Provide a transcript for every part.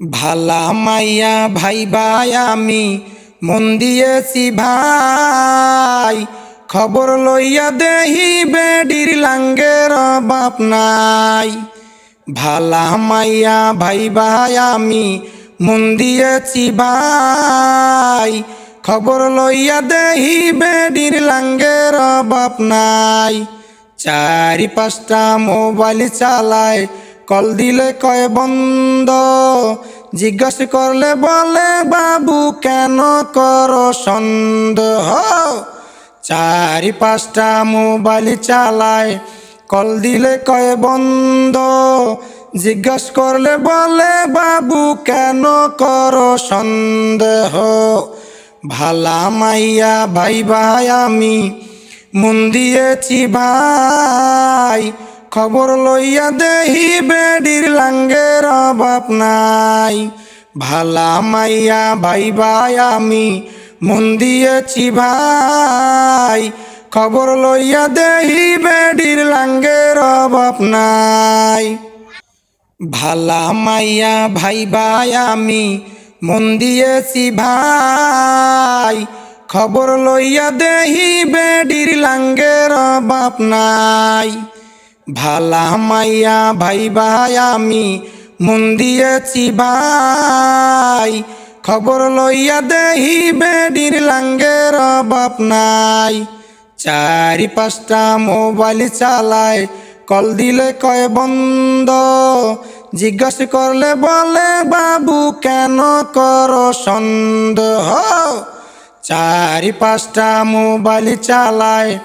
ভালা মাইয়া ভাই ভাই, আমি মন দিয়েছি ভাই। খবর লইয়া দেহি বেডির লাঙ্গের বাপ নাই। ভালা মাইয়া ভাই ভাই, আমি মন দিয়েছি ভাই। খবর লইয়া দেহি বেডির লাঙ্গের বাপ নাই। চারি পাঁচটা মোবাইল চালায় কল দিলে কয়, বন্ধ। জিজ্ঞাসা করলে বলে, বাবু, কেন কর সন্দেহ? চারি পাঁচটা মোবাইল চালায়, কল দিলে কয়, বন্ধ। জিজ্ঞাস করলে বলে, বাবু, কেন কর সন্দেহ? ভালা মাইয়া, ভাই ভাই, আমি মন দিয়েছি ভাই। খবর লইয়া দেহি বেডির লাঙ্গের অভাব নাই। ভালা মাইয়া ভাই ভাই আমি মন দিয়েছি ভাই। খবর লইয়া দেহি বেডির লাঙ্গের অভাব নাই। ভালা মাইয়া ভাই ভাই আমি মন দিয়েছি ভাই। খবর লইয়া দেহি বেডির লাঙ্গের বাপ নাই। ভালা মাইয়া ভাই ভাই আমি, মন দিয়েছি ভাই। খবর লইয়া দেহি বেডির লাঙ্গের বাপ নাই। চারি পাঁচটা মোবাইল চালায়, কল দিলে কয় বন্ধ। জিজ্ঞাসা করলে বলে, বাবু, কেন কর সন্দেহ? চারি পাঁচটা মোবাইল চালায়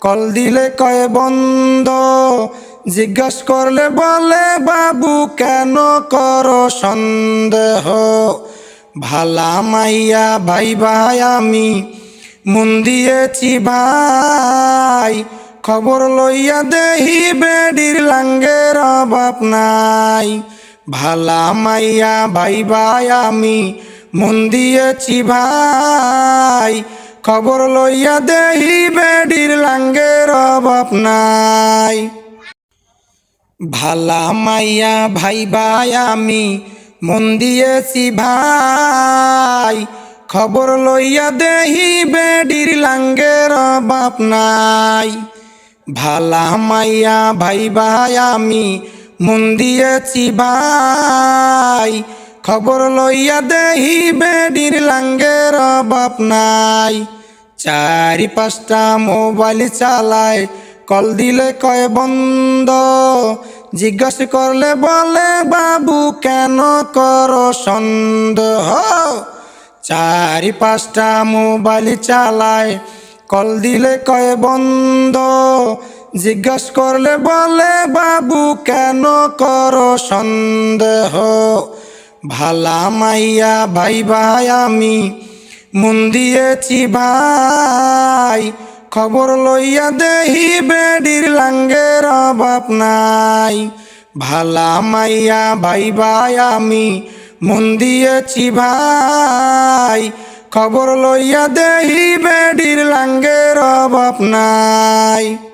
কল দিলে কয় বন্ধ, জিজ্ঞাস করলে বলে, বাবু, কেন কর সন্দেহ? ভালা মাইয়া, ভাই ভাই, আমি মন দিয়েছি ভাই। খবর লইয়া দেহি বেডির লাঙ্গের অভাব নাই। ভালা মাইয়া, ভাই ভাই, আমি মন দিয়েছি ভাই। খবর লইয়া দেহি বেডির লাঙ্গের অভাব নাই। ভালা মাইয়া ভাই ভাই, আমি মন দিয়েছি ভাই। খবর লইয়া দেহি বেডির লাঙ্গের বাপ নাই। ভালা মাইয়া ভাই ভাই, আমি মন দিয়েছি ভাই। খবর লইয়া দেহি বেডির লাঙ্গের বাপ নাই। চারি পাঁচটা মোবাইল চালায়, কল দিলে কয় বন্ধ। জিজ্ঞাসা করলে বলে, বাবু, কেন কর সন্দেহ চারি পাঁচটা মোবাইল চালায়, কল দিলে কয় বন্ধ। জিজ্ঞাস করলে বলে, বাবু, কেন কর সন্দেহ ভালা মাইয়া, ভাই ভাই আমি মন দিয়েছি ভাই। খবর লইয়া দেহি বেডির লাঙ্গের অভাব নাই। ভালা মাইয়া ভাই ভাই, আমি মন দিয়েছি ভাই। খবর লইয়া দেহি বেডির লাঙ্গের অভাব নাই।